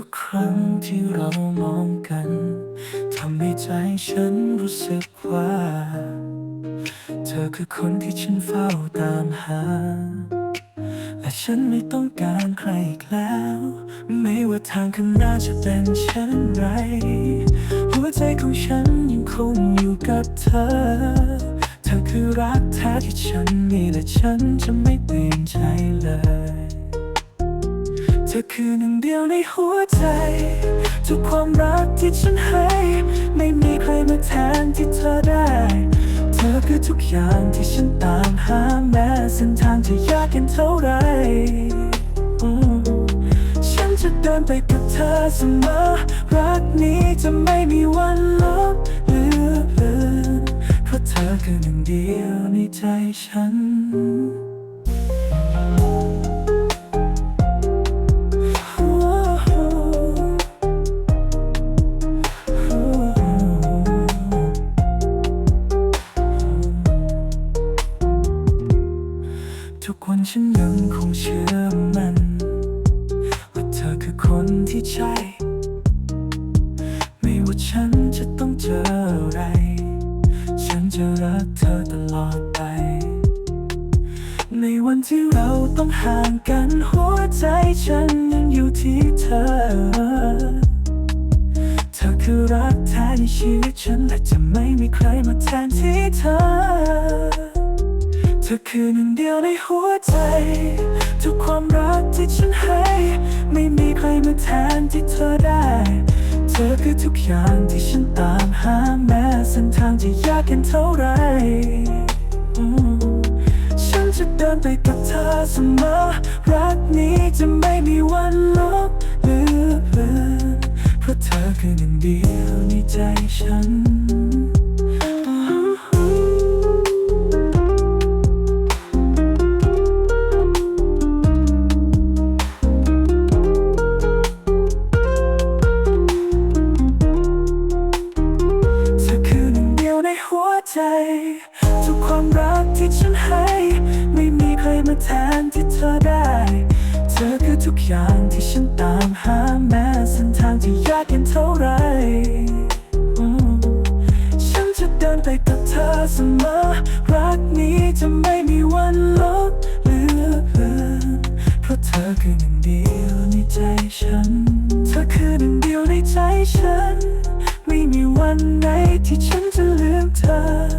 ุกครั้งที่เรามองกันทำให้ใจฉันรู้สึกว่า เธอคือคนที่ฉันเฝ้าตามหา และฉันไม่ต้องการใครอีกแล้ว ไม่ว่าทางข้างหน้าจะเป็นเช่นไร หัวใจของฉันยังคงอยู่กับเธอ เธอคือรักแท้ที่ฉันมีและฉันจะไม่เปลี่ยนใจเลย ธอคือหนึ่งเดียวในหัวใจ ทุกความรักที่ฉันให้ ไม่มีใครมาแทนที่เธอได้ เธอคือทุกอย่างที่ฉันตามหาแม้เส้นทางจะยากกันเท่าไรอืมฉันจะเดินไปกับเธอเสมอ รักนี้จะไม่มีวันลบเลือนเพราะเธอคือหนึ่งเดียวในใจฉัน ทุกวันฉันยังคงเชื่อมัน ว่าเธอคือคนที่ใช่ ไม่ว่าฉันจะต้องเจออะไร ฉันจะรักเธอตลอดไป ในวันที่เราต้องห่างกันหัวใจฉันยังอยู่ที่เธอ เธอคือรักแท้ในชีวิตฉันและจะไม่มีใครมาแทนที่เธอ ธอคือหนึ่งเดียวในหัวใจ ทุกความรักที่ฉันให้ ไม่มีใครมาแทนที่เธอได้ เธอคือทุกอย่างที่ฉันตามหาแม้เส้นทางจะยากกันเท่าไรอืมฉันจะเดินไปกับเธอเสมอ รักนี้จะไม่มีวันลบเลือนเพราะเธอคือหนึ่งเดียวในใจฉัน ใจทุกความรักที่ฉันให้ ไม่มีใครมาแทนที่เธอได้ เธอคือทุกอย่างที่ฉันตามหาแม้เส้นทางที่ยากกันเท่าไร ฉันจะเดินไปกับเธอเสมอ รักนี้จะไม่มีวันลบเลือนเพราะเธอคือหนึ่งเดียวในใจฉัน เธอคือหนึ่งเดียวในใจฉัน ม่มีวันไหนที่ฉันจะลืมเธอ